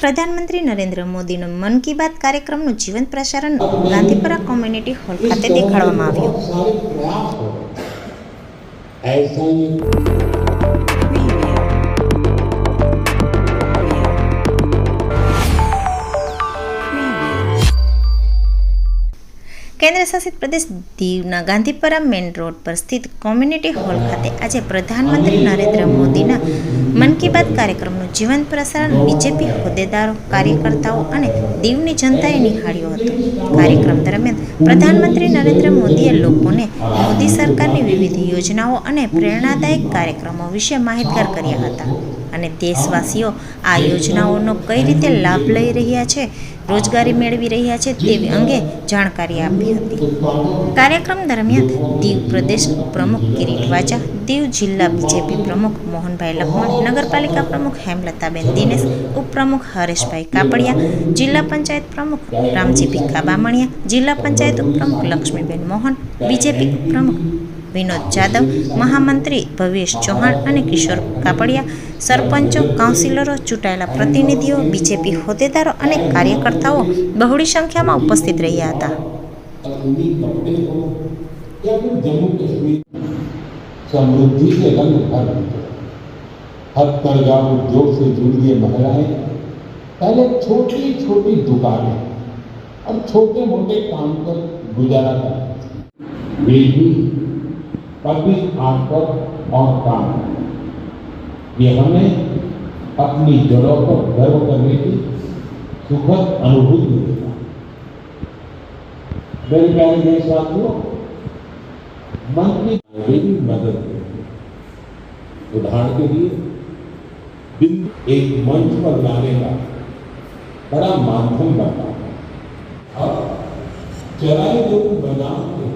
પ્રધાનમંત્રી નરેન્દ્ર મોદીનો મન કી બાત કાર્યક્રમનું જીવંત પ્રસારણ ગાંધીપરા કોમ્યુનિટી હોલ ખાતે દેખાડવામાં આવ્યું. કેન્દ્રશાસિત પ્રદેશ દીવના ગાંધીપરા મેન રોડ પર સ્થિત કોમ્યુનિટી હોલ ખાતે આજે પ્રધાનમંત્રી નરેન્દ્ર મોદીના મન કી બાત કાર્યક્રમનું જીવંત પ્રસારણ બીજેપી હોદ્દેદારો, કાર્યકર્તાઓ અને દીવની જનતાએ નિહાળ્યો હતો. કાર્યક્રમ દરમિયાન પ્રધાનમંત્રી નરેન્દ્ર મોદીએ લોકોને મોદી સરકારની વિવિધ યોજનાઓ અને પ્રેરણાદાયક કાર્યક્રમો વિશે માહિતગાર કર્યા હતા. અને દેશવાસીઓ આ યોજનાઓનો કઈ રીતે લાભ લઈ રહ્યા છે, રોજગારી મેળવી રહ્યા છે તે અંગે જાણકારી આપી હતી કાર્યક્રમ દરમિયાન દીવ પ્રદેશ પ્રમુખ કિરીટ વાજા, દીવ જિલ્લા બીજેપી પ્રમુખ મોહનભાઈ લખમણ, નગરપાલિકા પ્રમુખ હેમલતાબેન દિનેશ, ઉપપ્રમુખ હરેશભાઈ કાપડિયા, જિલ્લા પંચાયત પ્રમુખ રામજી ભીખા બામણિયા, જિલ્લા પંચાયત ઉપપ્રમુખ લક્ષ્મીબેન મોહન, બીજેપી ઉપપ્રમુખ વિનોદ જાદવ, મહામંત્રી ભવેશ ચૌહાણ અને કિશોર કાપડિયા, સરપંચો, કાઉન્સિલરો, ચૂંટાયેલા પ્રતિનિધિઓ, બીજેપી હોદ્દેદારો અને કાર્યકર્તાઓ બહોળી સંખ્યામાં ઉપસ્થિત રહ્યા હતા. ऊनी कपड़े हो या फिर जम्मू कश्मीर। समृद्धि के रंग भर दिए। हथकरघा उद्योग से जुड़ी ये महिलाएँ। पहले छोटी छोटी दुकानें और छोटे मोटे काम कर गुजारा करती वे भी पब्लिक आर्ट पर और काम ये हमें अपनी जड़ों पर गर्व करने की सुखद अनुभूति है। मेरे प्यारे देशवासियों, मन की मेरी मदद उदाहरण के लिए, बिंदु एक मंच पर लाने का बड़ा माध्यम बनता है। और चराई लोग बनाम के